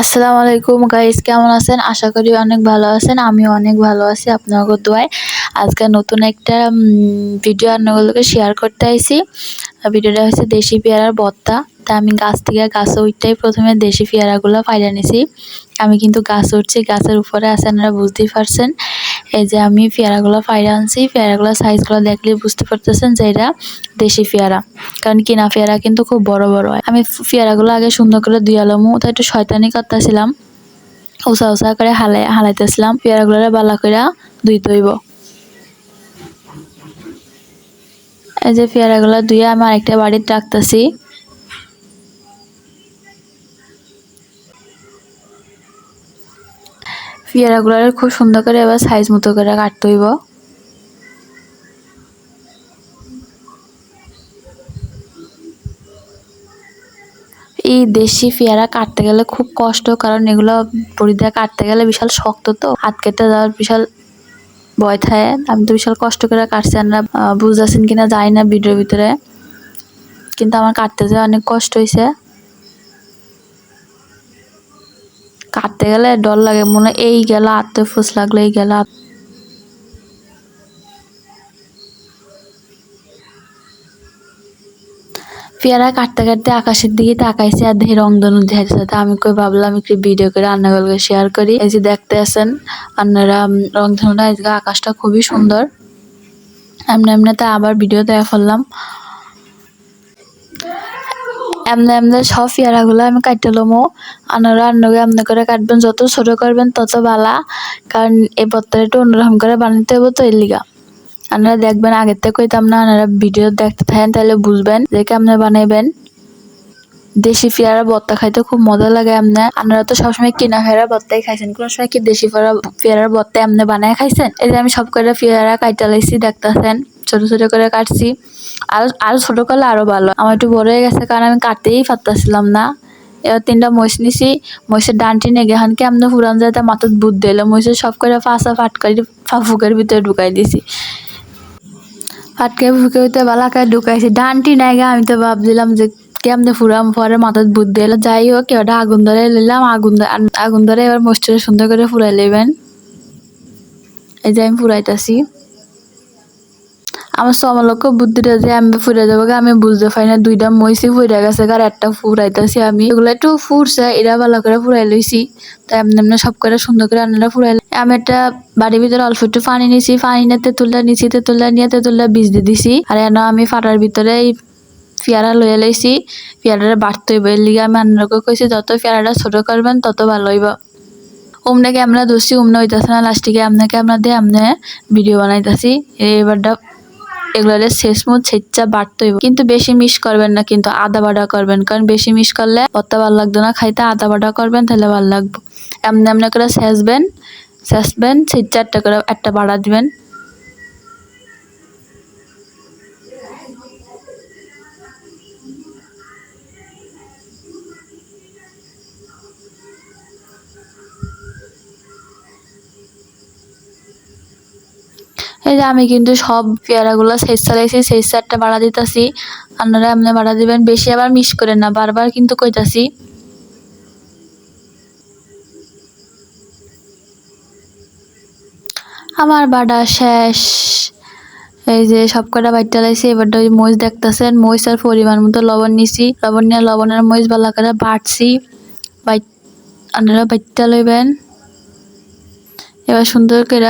আসসালামু আলাইকুম গাইজ কেমন আছেন? আশা করি অনেক ভালো আছেন, আমিও অনেক ভালো আছি আপনাদের দোয়ায়। আজকে নতুন একটা ভিডিও আপনাদেরকে শেয়ার করতে আইছি। ভিডিওটা হচ্ছে দেশি পেয়ারার বত্তা। তা আমি গাছ থেকে গাছে উঠতেই প্রথমে দেশি পেয়ারাগুলো ফাইলে নিছি। আমি কিন্তু গাছ উঠছি, গাছের উপরে আছে, আপনারা বুঝতেই পারছেন। এই যে আমি পেয়ারাগুলো ফাইলে আনছি পেয়ারাগুলোর সাইজগুলো দেখলে বুঝতে পারতেছেন যে এটা দেশি পেয়ারা। কারণ কিনা পেয়ারা কিন্তু খুব বড় বড় হয়। আমি পেয়ারাগুলো আগে সুন্দর করে দুয়ালামু তো একটু শয়তানি করতেছিলাম। উষা উষা করে হালাই হালাইতেছিলাম পেয়ারাগুলো বালা করে দুই তৈব। এই যে পেয়ারাগুলো ধুয়ে আমি আরেকটা বাড়িতে রাখতেছি। পেয়ারাগুলো খুব সুন্দর করে এবার সাইজ মতো করে কাটতে হইব। এই দেশি পেয়ারা কাটতে গেলে খুব কষ্ট, কারণ এগুলো বড়ি দিয়ে কাটতে গেলে বিশাল শক্ত তো। হাত কেটে যাওয়ার বিশাল ভয় থাকে। আমি তো বিশাল কষ্ট করে কাটছি আমরা বুঝতেছেন কিনা যাই না ভিডিওর ভিতরে। কিন্তু আমার কাটতে যেয়ে অনেক কষ্ট হয়েছে কাটতে গেলে ডর লাগে, মনে এই গেল আত্মে ফুস লাগল, এই গেল পেয়ারা কাটতে কাটতে আকাশের দিকে তাকাইছে আর দেখি রংধনু দেখাইছে তা আমি কই ভাবলাম একটু ভিডিও করে রান্নাগুলোকে শেয়ার করি। এই যে দেখতে আছেন, আপনারা রংধনুটা আজকে আকাশটা খুবই সুন্দর। এমনি এমনি এমনিতে আবার ভিডিও দেখা ফেললাম। এমনি এমনি সব পেয়ারাগুলো আমি কাটতে লমো। আপনারা অন্যকে এমনি করে কাটবেন, যত ছোট করবেন তত ভালা কারণ এই পত্তর একটু অন্যরকম করে বানাতে হবে তো এর লিগা। আপনারা দেখবেন, আগের থেকে কইতাম না, আপনারা ভিডিও দেখতে থাকেন তাহলে বুঝবেন যে কেমনে বানাইবেন। দেশি পেয়ারা ভর্তা খাইতে খুব মজা লাগে এমনি আপনারা তো সবসময় কিনা পেয়ারা ভর্তাই খাইছেন। কোন সময় কি দেশি পেয়ারা পেয়ারার ভর্তা এমনি বানায় খাইছেন? এই যে আমি সব করে পেয়ারা কাইটা লাইছি, দেখতেছেন। ছোট ছোট করে কাটছি। আরও আরও ছোট করলে আরও ভালো। আমার একটু বড় হয়ে গেছে কারণ আমি কাটতেই পারতাছিলাম না। এবার তিনটা মহিষ নিছি। মহিষের ডানটি নেগে হানকে আমনে ফুরান যায় তা মাথাত বুদ্ধ দিল মহিষের সব করে ফাঁসা ফাটকারি ফাফুকের ভিতরে ঢুকাই দিছি। ফাটকে ফুকে হইতে বালাকায় ঢুকাইছি। ডানটি নাই আমি তো ভাবছিলাম যে কেমনে ফুরাম, পরে মাথার বুধ এলো যাই হোক এবার আগুন ধরে নিলাম। আগুন আগুন ধরে এবার মস্তিটা সুন্দর করে ফুরাই নেবেন এই যে আমি ফুরাইতাছি। আমার সমলক্ষ বুদ্ধিটা যে আমি ফুরে যাব আমি বুঝতে পারি না। দুইটা মইসি ফুরে গেছে আর একটা ফুরাইতেছি আমি। এগুলো একটু ফুরছে, এরা ভালো করে ফুরাই লইছি। তাই এমনি এমনি সব করে সুন্দর করে রান্নাটা ফুরাই আমি একটা বাড়ির ভিতরে অল্প একটু পানি নিছি, পানি নিয়ে তেঁতুলটা নিছি, তেঁতুলটা নিয়ে তেঁতুলটা বীজ দিয়ে দিছি। আর এনে আমি ফাটার ভিতরে পেয়ারা লইয়া লইছি। পেয়ারাটা বাড়তে হইব, এর লিগে আমি রান্নাকে কইছি, যত পেয়ারাটা ছোট করবেন, তত ভালো হইব। উমনে আমরা দোষী উমনে হইতাছে না লাস্টিকে আপনাকে আমরা দিয়ে আমনে ভিডিও বানাইতাছি। এবারটা এগুলো শেষ মুখ ছেচ্চা বাড়তেই কিন্তু বেশি মিস করবেন না, কিন্তু আদা বাটা করবেন। কারণ বেশি মিস করলে পত্তা ভালো লাগতো না, খাইতে আদা বাটা করবেন, তাহলে ভালো লাগবে। এমনি এমনি করে শেষবেন শেষবেন ছেচ্চা একটা করে, একটা বাড়া দিবেন। এই যে আমি কিন্তু সব পেয়ারাগুলো শেষ চালাইছি শেষ চারটা বাড়া দিতেছি। আপনারা এমনি বাড়া দিবেন, বেশি আবার মিস করেন না, বারবার কিন্তু কইতাছি। আমার বাড়া শেষ। এই যে সব কটা বাইটটা লাইছি এবারটা ওই মহিষ দেখতেছেন মহিষের পরিমাণ মতো লবণ নিছি। লবণ নিয়ে লবণের মহিষ ভালো করে বাইট আপনারা বাইটটা লইবেন। এবার সুন্দর করে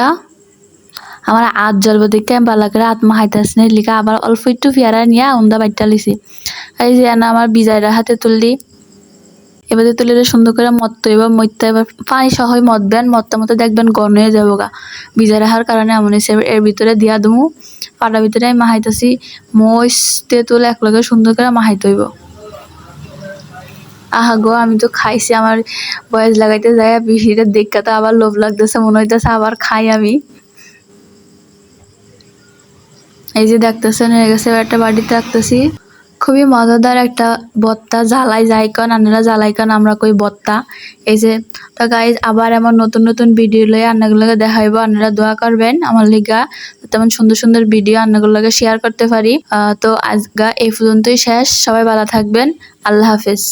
আমার আত জ্বলবো দেখে আমি ভালো করে আত্মা হাইতাছি না, লিখা আবার অল্প একটু পেয়ারা নিয়ে উন্দা বাইটটা লিছি। এই যে আমার বিজাইরা হাতে তুললি। এবারে তুলে সুন্দর করে মত্ত এবার মত্তা এবার পানি সহই মতবেন মত্তা মতো দেখবেন গন হয়ে যাব গা। বিজা রাখার কারণে এমন হয়েছে এর ভিতরে দিয়া দমু। পাটার ভিতরে মাহাইতেছি মহিষ তুলে একলগে সুন্দর করে মাহাইতে হইব। আহা গো, আমি তো খাইছি, আমার বয়স লাগাইতে যাই পিসিটা দেখতে তো আবার লোভ লাগতেছে, মনে হইতেছে আবার খাই আমি। এই যে দেখতেছেন, হয়ে গেছে একটা বাড়িতে রাখতেছি। খুবই মজাদার একটা বত্তা, জ্বালাই যাইকন আপনারা জ্বালাইকন, আমরা কই বত্তা। এই যে, তো গাইজ আবার এমন নতুন নতুন ভিডিও লয়ে রান্নাগুলোকে দেখাইবো। আপনারা দোয়া করবেন আমার লিগা, তেমন সুন্দর সুন্দর ভিডিও রান্নাগুলোকে শেয়ার করতে পারি। তো আজগা এই পর্যন্তই শেষ। সবাই ভালো থাকবেন। আল্লাহ হাফিজ।